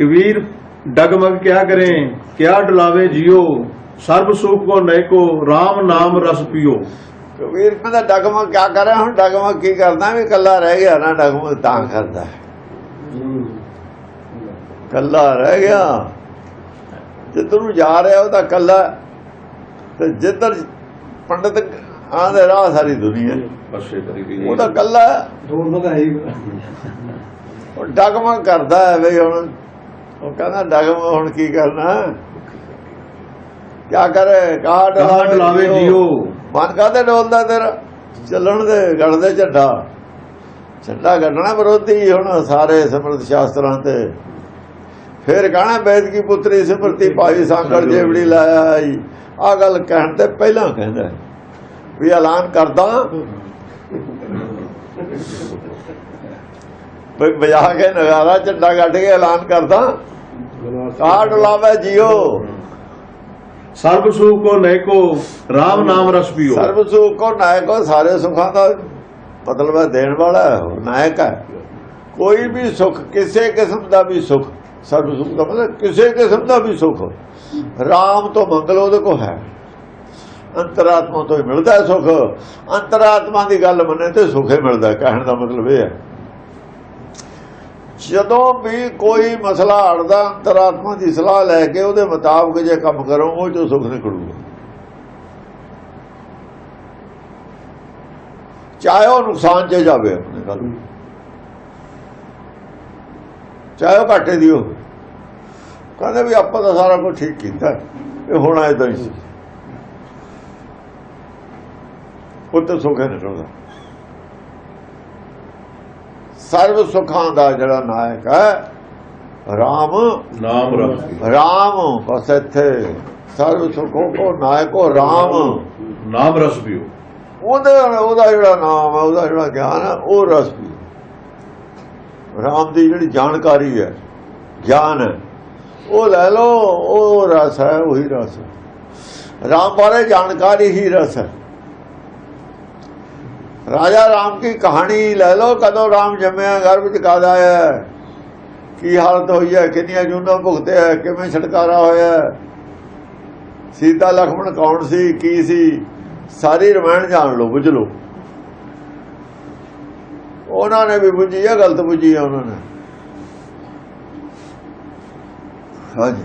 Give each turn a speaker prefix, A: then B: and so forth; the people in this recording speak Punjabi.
A: ਕਬੀਰ ਡਗਮਗ ਕਿਆ ਕਰੇ ਕਿਆ ਡੁਲਾਵੇ ਜਿਉ ਸਰਬ ਸੁਖ ਕੋ ਨੈਕੋ RAM ਨਾਮ ਰਸ ਪੀਓ।
B: ਕਬੀਰ ਕਹਿੰਦਾ ਡਗਮਗ ਕਿਆ ਕਰੇ? ਹੁਣ ਡਗਮਗ ਕੀ ਕਰਦਾ? ਵੀ ਕੱਲਾ ਰਹਿ ਗਿਆ ਨਾ ਡਗਮਗ ਤਾਂ ਕਰਦਾ। ਹੈ। ਕੱਲਾ ਰਹਿ ਗਿਆ। ਜਿੱਧਰ ਨੂੰ ਜਾ ਰਿਹਾ ਉਹ ਤਾਂ ਕੱਲਾ ਤੇ ਜਿੱਧਰ ਪੰਡਤ ਆਂਦੇ ਰਾਹ ਸਾਰੀ ਦੁਨੀਆ। ਉਹ ਤਾਂ ਕੱਲਾ।
C: ਦੂਰ ਨੂੰ ਹੀ।
B: ਉਹ ਡਗਮਗ ਕਰਦਾ ਹੈ ਵੀ ਹੁਣ ਉਹ ਕਹਿੰਦਾ ਡਗਮਗ ਹੁਣ ਕੀ ਕਰਨਾ? ਕਿਆ ਕਰੇ? ਕਹਾ
A: ਡੁਲਾਵੇ ਜਿਉ
B: ਮਨ ਕਾਹਦੇ ਡੋਲਦਾ ਤੇਰਾ? ਚੱਲਣ ਦੇ ਗੜਦੇ ਝੰਡਾ। ਝੰਡਾ ਕੱਢਣਾ ਵਿਰੋਧੀ ਹੁਣ ਸਾਰੇ ਸਮਰਥ ਸ਼ਾਸਤਰਾਂ ਤੇ। ਫਿਰ ਕਹਣਾ ਬੈਦ ਕੀ ਪੁੱਤਰੀ ਸਿਮਰਤੀ ਭਾਈ ਸਾਂਗੜ ਜੇਵੜੀ ਲਾਇਆ ਆਈ। ਆ ਗੱਲ ਕਹਿਣ ਤੇ ਪਹਿਲਾਂ ਕਹਿੰਦਾ ਵੀ ਐਲਾਨ ਕਰਦਾ। ਵਜਾ ਕੇ ਨਗਾਰਾ ਝੰਡਾ ਕੱਢ ਕੇ ਐਲਾਨ ਕਰਦਾ। ਕਾਢ ਲਾਵੇ ਜੀਓ।
A: ਸਰਬ ਸੁਖ ਕੋ ਨੈਕੋ RAM ਨਾਮ ਰਸ ਪੀਓ।
B: ਸਰਬ ਸੁਖ ਕੋ ਨਾਇਕ ਹੋ ਸਾਰੇ ਸੁਖਾਂ ਦਾ ਮਤਲਬ ਹੈ ਦੇਣ ਵਾਲਾ ਹੈ ਨਾਇਕ ਹੈ। ਕੋਈ ਵੀ ਸੁਖ ਕਿਸੇ ਕਿਸਮ ਦਾ ਵੀ ਸੁਖ ਸਰਬ ਸੁਖ ਦਾ ਮਤਲਬ ਕਿਸੇ ਕਿਸਮ ਦਾ ਵੀ ਸੁਖ RAM ਤੋਂ ਮੰਗਲ ਉਹਦੇ ਕੋ ਹੈ। ਅੰਤਰਾਤਮਾ ਤੋਂ ਹੀ ਮਿਲਦਾ ਸੁਖ। ਅੰਤਰਾਤਮਾ ਦੀ ਗੱਲ ਮੰਨੇ ਤੇ ਸੁਖ ਮਿਲਦਾ। ਕਹਿਣ ਦਾ ਮਤਲਬ ਇਹ ਹੈ। ਜਦੋਂ ਵੀ ਕੋਈ ਮਸਲਾ ਅੜਦਾ ਅੰਤਰਾਤਮਾ ਦੀ ਸਲਾਹ ਲੈ ਕੇ ਉਹਦੇ ਮੁਤਾਬਕ ਜੇ ਕੰਮ ਕਰੋ, ਉਹ ਚੋਂ ਸੁਖ ਨਿਕਲੂਗਾ। ਚਾਹੇ ਉਹ ਨੁਕਸਾਨ 'ਚ ਜਾਵੇ ਆਪਣੇ ਗੱਲ ਚਾਹੇ ਉਹ ਘਾਟੇ ਦੀ ਹੋਵੇ। ਕਹਿੰਦੇ ਵੀ ਆਪਾਂ ਤਾਂ ਸਾਰਾ ਕੁਝ ਠੀਕ ਕੀਤਾ। ਇਹ ਹੋਣਾ ਇਦਾਂ ਹੀ ਉਹ ਤਾਂ ਸੁਖ ਹੈ ਨਿਕਲਦਾ। ਸਰਵ ਸੁਖਾਂ ਦਾ ਜਿਹੜਾ ਨਾਇਕ ਹੈ ਰਾਮ
A: ਨਾਮ ਪੀਓ
B: ਰਾਮ ਬਸ ਇੱਥੇ। ਸਰਵ ਸੁਖੋਂ ਕੋ ਨਾਇਕੋ ਰਾਮ।
A: ਨਾਮ ਰਸ ਪੀਓ।
B: ਉਹਦੇ ਉਹਦਾ ਜਿਹੜਾ ਨਾਮ ਹੈ ਉਹਦਾ ਜਿਹੜਾ ਗਿਆਨ ਹੈ ਉਹ ਰਸ ਪੀ ਰਾਮ ਦੀ ਜਿਹੜੀ ਜਾਣਕਾਰੀ ਹੈ ਗਿਆਨ ਹੈ ਉਹ ਲੈ ਲਓ ਉਹ ਰਸ ਹੈ ਉਹੀ ਰਸ ਹੈ। ਰਾਮ ਬਾਰੇ ਜਾਣਕਾਰੀ ਹੀ ਰਸ ਹੈ। ਰਾਜਾ ਰਾਮ ਕੀ ਕਹਾਣੀ ਲੈ ਲਓ, ਕਦੋਂ ਰਾਮ ਜੰਮਿਆ ਗਰਭ ਚ ਕਾਦਾ ਆਇਆ ਕੀ ਹਾਲਤ ਹੋਈ ਹੈ? ਕਿੰਨੀਆਂ ਜੂਨਾਂ ਭੁਗਤਿਆ ਕਿਵੇਂ ਛਟਕਾਰਾ ਹੋਇਆ ਸੀਤਾ ਲਖਮਣ ਕੌਣ ਸੀ? ਕੀ ਸੀ? ਸਾਰੀ ਰਮਾਇਣ ਜਾਣ ਲਓ, ਬੁੱਝ ਲਓ। ਉਹਨਾਂ ਨੇ ਵੀ ਬੁੱਝੀ ਆ ਗਲਤ ਬੁੱਝੀ ਆ ਉਹਨਾਂ ਨੇ। ਹਾਂਜੀ।